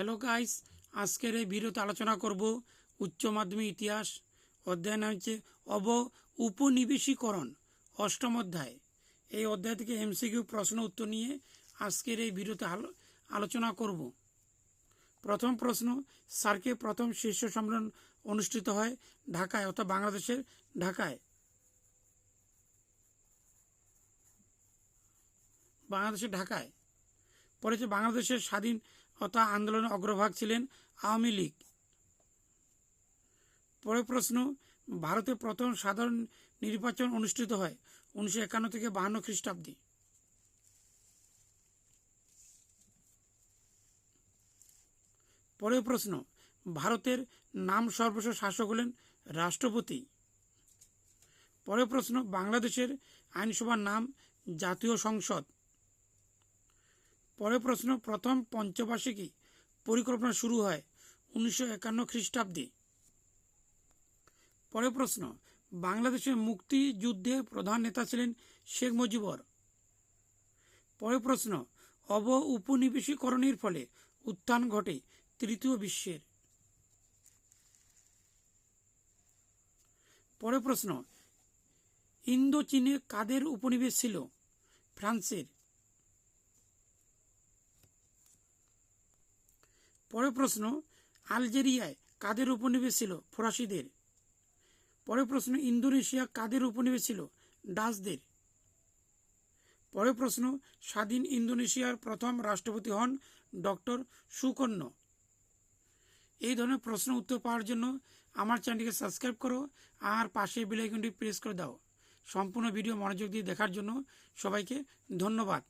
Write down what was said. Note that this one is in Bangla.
হ্যালো গাইস আজকের এই ভিডিওতে আলোচনা করব উচ্চ মাধ্যমিক ইতিহাস অধ্যায় নাম হচ্ছে অব উপনিবেশীকরণ অষ্টম অধ্যায়। এই অধ্যায় থেকে এমসিকিউ প্রশ্ন উত্তর নিয়ে আজকের এই আলো- আলোচনা করব। প্রথম প্রশ্ন সার্কে প্রথম শীর্ষ সম্মেলন অনুষ্ঠিত হয় ঢাকায়, অর্থাৎ বাংলাদেশের ঢাকায়। বাংলাদেশের ঢাকায়। পরে বাংলাদেশের স্বাধীনতা আন্দোলনের অগ্রভাগ ছিলেন আওয়ামী লীগ। পরের প্রশ্ন, ভারতে প্রথম সাধারণ নির্বাচন অনুষ্ঠিত হয় উনিশশো একান্ন থেকে বাহান্ন খ্রিস্টাব্দে। পরের প্রশ্ন, ভারতের নাম সর্বশেষ শাসক হলেন রাষ্ট্রপতি। পরের প্রশ্ন, বাংলাদেশের আইনসভার নাম জাতীয় সংসদ। পরের প্রশ্ন, প্রথম পঞ্চবার্ষিকী পরিকল্পনা শুরু হয় উনিশশো একান্ন খ্রিস্টাব্দে। পরের প্রশ্ন, বাংলাদেশের মুক্তিযুদ্ধে প্রধান নেতা ছিলেন শেখ মুজিবর। পরের প্রশ্ন অব উপনিবেশীকরণের ফলে উত্থান ঘটে তৃতীয় বিশ্বের। পরের প্রশ্ন ইন্দো চীনে কাদের উপনিবেশ ছিল? ফ্রান্সের। পরের প্রশ্ন, আলজেরিয়ায় কাদের উপনিবেশ ছিল? ফরাসিদের। পরের প্রশ্ন, ইন্দোনেশিয়া কাদের উপনিবেশ ছিল? ডাচদের। পরের প্রশ্ন, স্বাধীন ইন্দোনেশিয়ার প্রথম রাষ্ট্রপতি হন ডক্টর সুকন্য। এই ধরনের প্রশ্ন উত্তর পাওয়ার জন্য আমার চ্যানেলটিকে সাবস্ক্রাইব করো আর পাশে বেল আইকনটি প্রেস করে দাও। সম্পূর্ণ ভিডিও মনোযোগ দিয়ে দেখার জন্য সবাইকে ধন্যবাদ।